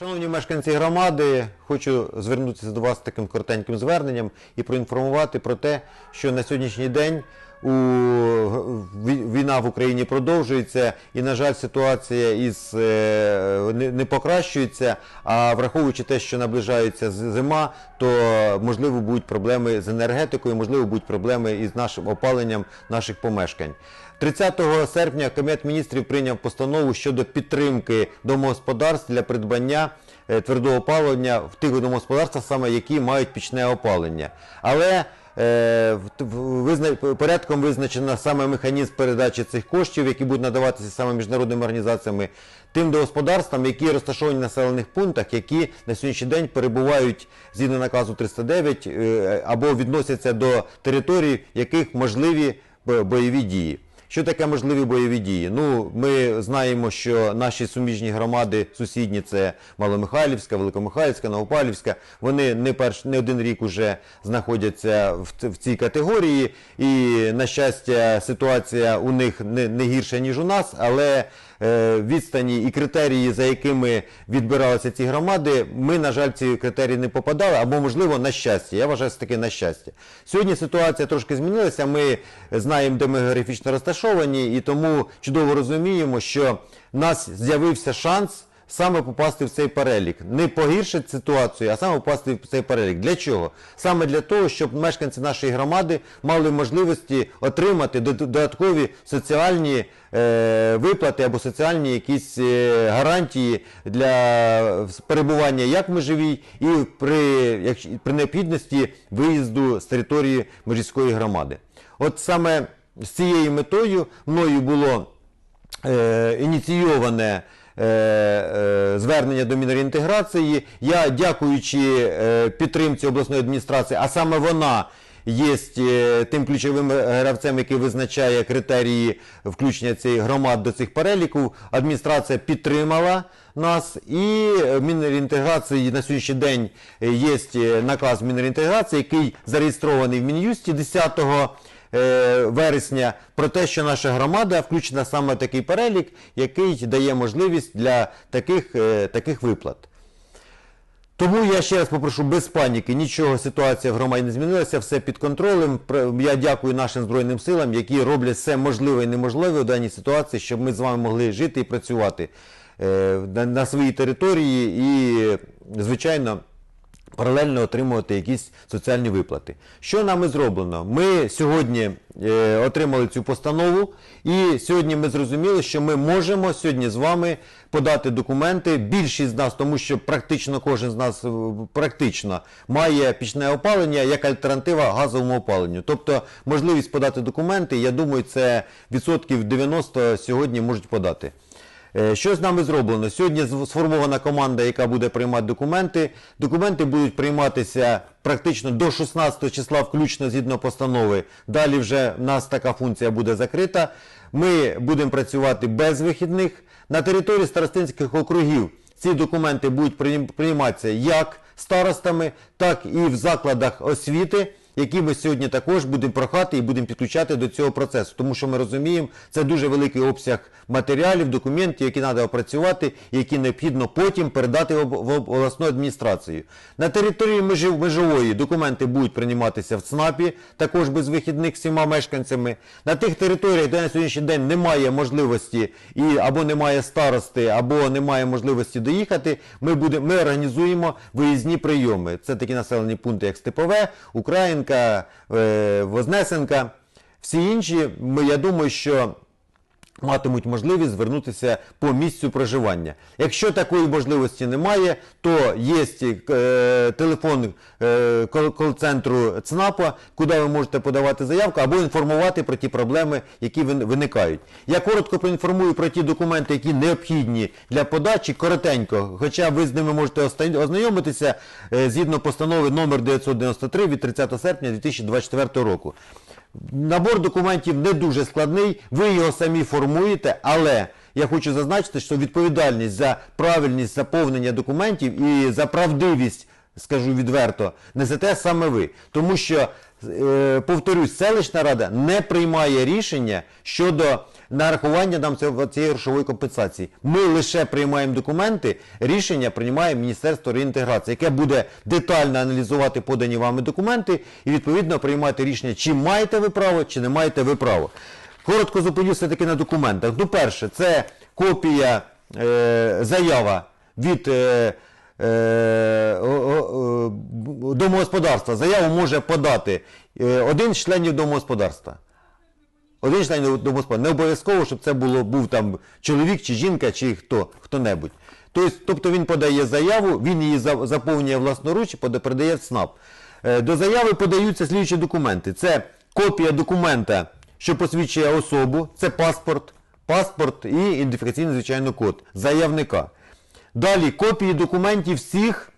Шановні мешканці громади, хочу звернутися до вас таким коротеньким зверненням і проінформувати про те, що на сьогоднішній день у війна в Україні продовжується, і, на жаль, ситуація із е, не, покращується. А враховуючи те, що наближається зима, то можливо будуть проблеми з енергетикою, можливо, будуть проблеми із нашим опаленням наших помешкань. 30 серпня Кабінет міністрів прийняв постанову щодо підтримки домогосподарств для придбання е, твердого опалення в тих домогосподарствах, саме які мають пічне опалення. Але порядком визначено саме механізм передачі цих коштів, які будуть надаватися саме міжнародними організаціями, тим домогосподарствам, які розташовані в населених пунктах, які на сьогоднішній день перебувають згідно наказу 309 е, або відносяться до територій, яких можливі бойові дії. Що таке можливі бойові дії? Ну, ми знаємо, що наші суміжні громади сусідні це Маломихайлівська, Великомихайлівська, Новопалівська. Вони не перш не один рік уже знаходяться в, в цій категорії. І на щастя, ситуація у них не, не гірша ніж у нас, але е, відстані і критерії, за якими відбиралися ці громади, ми, на жаль, ці критерії не попадали, або, можливо, на щастя. Я вважаю, це таки на щастя. Сьогодні ситуація трошки змінилася. Ми знаємо, де ми географічно розташовані, і тому чудово розуміємо, що в нас з'явився шанс. Саме попасти в цей перелік, не погіршити ситуацію, а саме попасти в цей перелік. Для чого? Саме для того, щоб мешканці нашої громади мали можливості отримати додаткові соціальні е, виплати або соціальні якісь е, гарантії для перебування як в межовій і при, якщо- при необхідності виїзду з території межівської громади. От саме з цією метою мною було е, ініційоване е, е, звернення до мінреінтеграції. Я, дякуючи е, підтримці обласної адміністрації, а саме вона є тим ключовим гравцем, який визначає критерії включення цих громад до цих переліків, адміністрація підтримала нас і Мінреінтеграції на сьогоднішній день є наказ Мінреінтеграції, який зареєстрований в Мін'юсті 10 е, вересня про те, що наша громада включена саме в такий перелік, який дає можливість для таких, е, таких виплат. Тому я ще раз попрошу без паніки, нічого ситуація в громаді не змінилася, все під контролем. Я дякую нашим збройним силам, які роблять все можливе і неможливе в даній ситуації, щоб ми з вами могли жити і працювати е, на своїй території і, звичайно, паралельно отримувати якісь соціальні виплати. Що нами зроблено? Ми сьогодні е, отримали цю постанову, і сьогодні ми зрозуміли, що ми можемо сьогодні з вами подати документи. Більшість з нас, тому що практично кожен з нас е, практично має пічне опалення як альтернатива газовому опаленню. Тобто можливість подати документи, я думаю, це відсотків 90 сьогодні можуть подати. Е, Що з нами зроблено? Сьогодні сформована команда, яка буде приймати документи. Документи будуть прийматися практично до 16 числа, включно згідно постанови. Далі вже в нас така функція буде закрита. Ми будемо працювати без вихідних. На території старостинських округів ці документи будуть прийматися як старостами, так і в закладах освіти які ми сьогодні також будемо прохати і будемо підключати до цього процесу, тому що ми розуміємо, це дуже великий обсяг матеріалів, документів, які треба опрацювати, які необхідно потім передати в об- в об- обласну адміністрацію. На території межової документи будуть прийматися в ЦНАПі, також без вихідних всіма мешканцями. На тих територіях, де на сьогоднішній день немає можливості і або немає старости, або немає можливості доїхати, ми будемо ми організуємо виїзні прийоми. Це такі населені пункти, як Степове, Українка, е, Вознесенка. Всі інші, я думаю, що матимуть можливість звернутися по місцю проживання. Якщо такої можливості немає, то є е, телефон е, кол- кол-центру ЦНАПа, куди ви можете подавати заявку або інформувати про ті проблеми, які виникають. Я коротко проінформую про ті документи, які необхідні для подачі, коротенько, хоча ви з ними можете ознайомитися е, згідно постанови номер 993 від 30 серпня 2024 року. Набор документів не дуже складний, ви його самі формуєте, але я хочу зазначити, що відповідальність за правильність заповнення документів і за правдивість, скажу відверто, несете саме ви. Тому що е, повторюсь, селищна рада не приймає рішення щодо нарахування нам цієї грошової компенсації. Ми лише приймаємо документи, рішення приймає Міністерство реінтеграції, яке буде детально аналізувати подані вами документи і відповідно приймати рішення, чи маєте ви право, чи не маєте ви право. Коротко зупинюся таки на документах. Ну, перше, це копія е, заява від е, е, о, домогосподарства. Заяву може подати е, один з членів домогосподарства. Один член домогосподарства. Не обов'язково, щоб це було, був там чоловік чи жінка, чи хто, хто-небудь. Тобто, тобто він подає заяву, він її заповнює власноруч і передає в СНАП. Е, До заяви подаються слідчі документи. Це копія документа, що посвідчує особу, це паспорт, паспорт і ідентифікаційний, звичайно, код заявника. Далі копії документів всіх,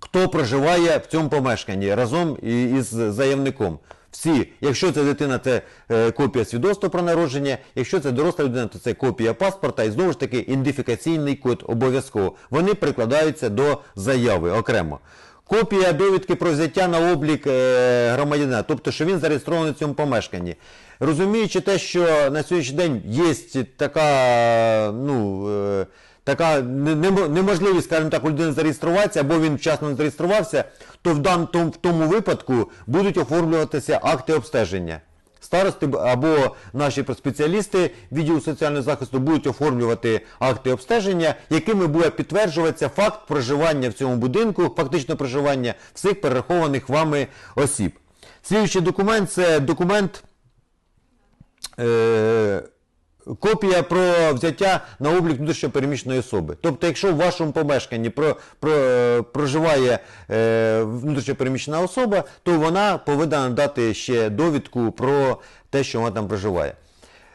хто проживає в цьому помешканні разом із заявником. Всі, якщо це дитина, це е, копія свідоцтва про народження, якщо це доросла людина, то це копія паспорта і знову ж таки ідентифікаційний код обов'язково. Вони прикладаються до заяви окремо. Копія довідки про взяття на облік е, громадянина, тобто, що він зареєстрований в цьому помешканні. Розуміючи те, що на сьогоднішній день є така, ну. Така неможливість, скажімо так, у людини зареєструватися, або він вчасно зареєструвався, то в, дан, в тому випадку будуть оформлюватися акти обстеження. Старости або наші спеціалісти відділу соціального захисту будуть оформлювати акти обстеження, якими буде підтверджуватися факт проживання в цьому будинку, фактично проживання всіх перерахованих вами осіб. Слідуючий документ це документ е, копія про взяття на облік внутрішньопереміщеної особи. Тобто, якщо в вашому помешканні про, про, е, проживає е, внутрішньопереміщена особа, то вона повинна надати ще довідку про те, що вона там проживає.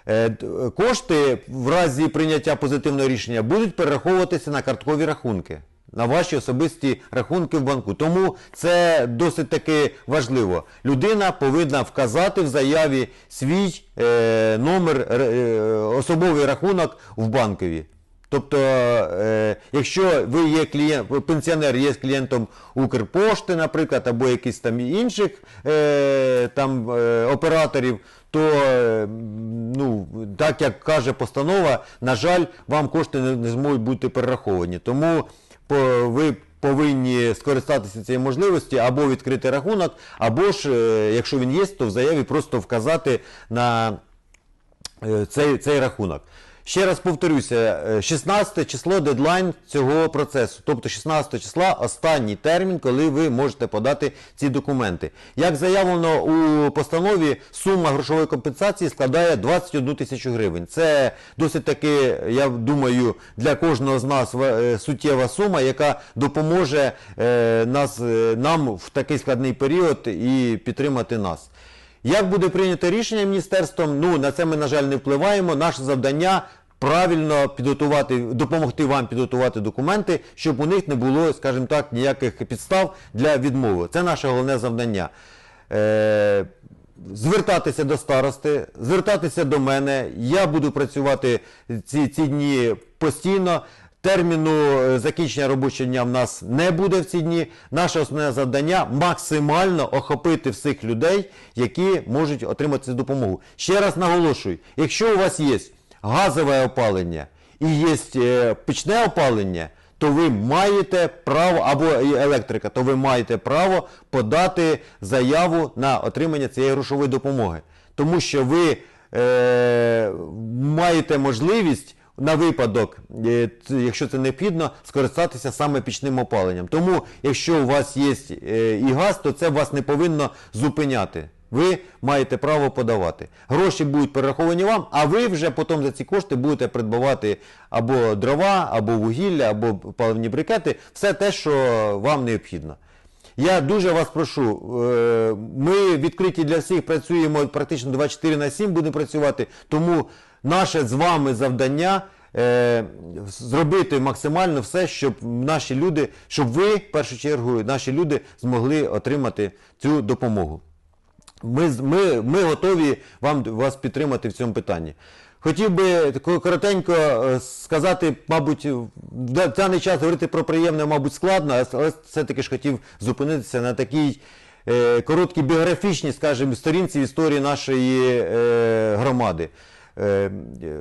Е, Кошти в разі прийняття позитивного рішення будуть перераховуватися на карткові рахунки, на ваші особисті рахунки в банку. Тому це досить таки важливо. Людина повинна вказати в заяві свій е, номер, е, особовий рахунок в банкові. Тобто, е, якщо ви є клієнт, пенсіонер є клієнтом Укрпошти, наприклад, або якихось там інших е, там, е, операторів, то е, ну, так як каже постанова, на жаль, вам кошти не, не зможуть бути перераховані. Тому ви повинні скористатися цією можливості або відкрити рахунок, або ж, е, якщо він є, то в заяві просто вказати на е, цей, цей рахунок. Ще раз повторюся, е, 16 число дедлайн цього процесу. Тобто 16 числа останній термін, коли ви можете подати ці документи. Як заявлено у постанові, сума грошової компенсації складає 21 тисячу гривень. Це досить таки, я думаю, для кожного з нас е, суттєва сума, яка допоможе е, нас, е, нам в такий складний період і підтримати нас. Як буде прийнято рішення міністерством, ну на це ми, на жаль, не впливаємо. Наше завдання правильно підготувати, допомогти вам підготувати документи, щоб у них не було, скажімо так, ніяких підстав для відмови. Це наше головне завдання. Е, звертатися до старости, звертатися до мене. Я буду працювати ці, ці дні постійно. Терміну е, закінчення робочого дня в нас не буде в ці дні. Наше основне завдання максимально охопити всіх людей, які можуть отримати цю допомогу. Ще раз наголошую, якщо у вас є газове опалення і є е, пічне опалення, то ви маєте право, або електрика, то ви маєте право подати заяву на отримання цієї грошової допомоги. Тому що ви е, маєте можливість на випадок, е, якщо це необхідно, скористатися саме пічним опаленням. Тому, якщо у вас є е, і газ, то це вас не повинно зупиняти. Ви маєте право подавати. Гроші будуть перераховані вам, а ви вже потім за ці кошти будете придбавати або дрова, або вугілля, або паливні брикети, все те, що вам необхідно. Я дуже вас прошу, е, ми відкриті для всіх працюємо практично 24 на 7 будемо працювати, тому наше з вами завдання е, зробити максимально все, щоб наші люди, щоб ви, в першу чергу, наші люди змогли отримати цю допомогу. Ми, ми, ми готові вам, вас підтримати в цьому питанні. Хотів би коротенько е, сказати, мабуть, в даний час говорити про приємне, мабуть, складно, але все-таки ж хотів зупинитися на такій е, короткі біографічні, скажімо, сторінці в історії нашої е, громади. Е, е,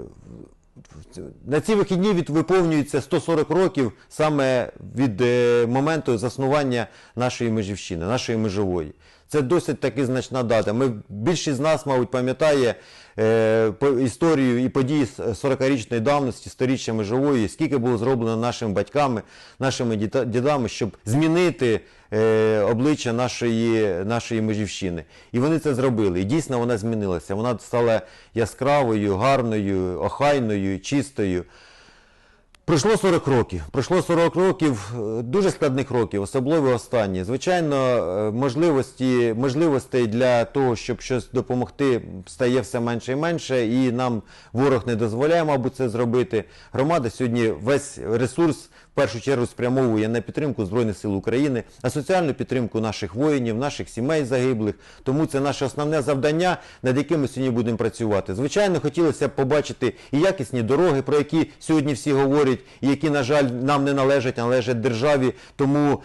на ці вихідні від виповнюється 140 років саме від е, моменту заснування нашої межівщини, нашої межової. Це досить таки значна дата. Ми більшість з нас, мабуть, пам'ятає е, історію і події 40-річної давності, сторіччя межової, скільки було зроблено нашими батьками, нашими дідами, щоб змінити е, обличчя нашої, нашої межівщини. І вони це зробили. І дійсно вона змінилася. Вона стала яскравою, гарною, охайною, чистою. Пройшло 40 років. Пройшло 40 років, е, дуже складних років, особливо останні. Звичайно, е, можливості, можливостей для того, щоб щось допомогти, стає все менше і менше, і нам ворог не дозволяє, мабуть, це зробити. Громада сьогодні весь ресурс в першу чергу спрямовує на підтримку Збройних сил України, на соціальну підтримку наших воїнів, наших сімей загиблих. Тому це наше основне завдання, над яким ми сьогодні будемо працювати. Звичайно, хотілося б побачити і якісні дороги, про які сьогодні всі говорять, які, на жаль, нам не належать, а належать державі. Тому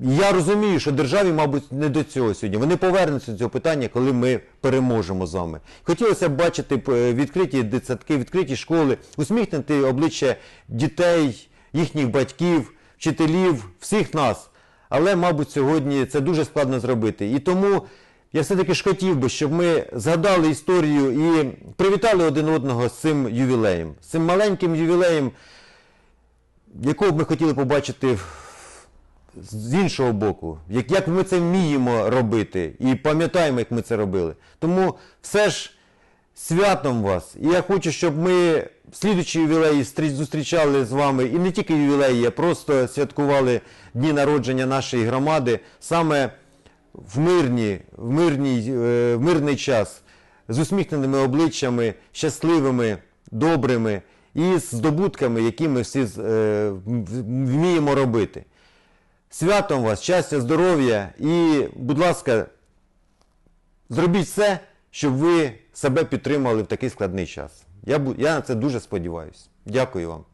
я розумію, що державі, мабуть, не до цього сьогодні. Вони повернуться до цього питання, коли ми переможемо з вами. Хотілося б бачити е, відкриті дитсадки, відкриті школи, усміхнути обличчя дітей, їхніх батьків, вчителів, всіх нас. Але, мабуть, сьогодні це дуже складно зробити. І тому я все-таки ж хотів би, щоб ми згадали історію і привітали один одного з цим ювілеєм, з цим маленьким ювілеєм, якого б ми хотіли побачити з іншого боку, як, як ми це вміємо робити? І пам'ятаємо, як ми це робили. Тому все ж святом вас. І я хочу, щоб ми слідучі ювілеї зустрічали з вами. І не тільки ювілеї, а просто святкували дні народження нашої громади. Саме в, мирні, в, мирній, е, в мирний час, з усміхненими обличчями, щасливими, добрими і з здобутками, які ми всі е, вміємо робити. Святом вас, щастя, здоров'я і, будь ласка, зробіть все, щоб ви себе підтримали в такий складний час. Я, я на це дуже сподіваюся. Дякую вам.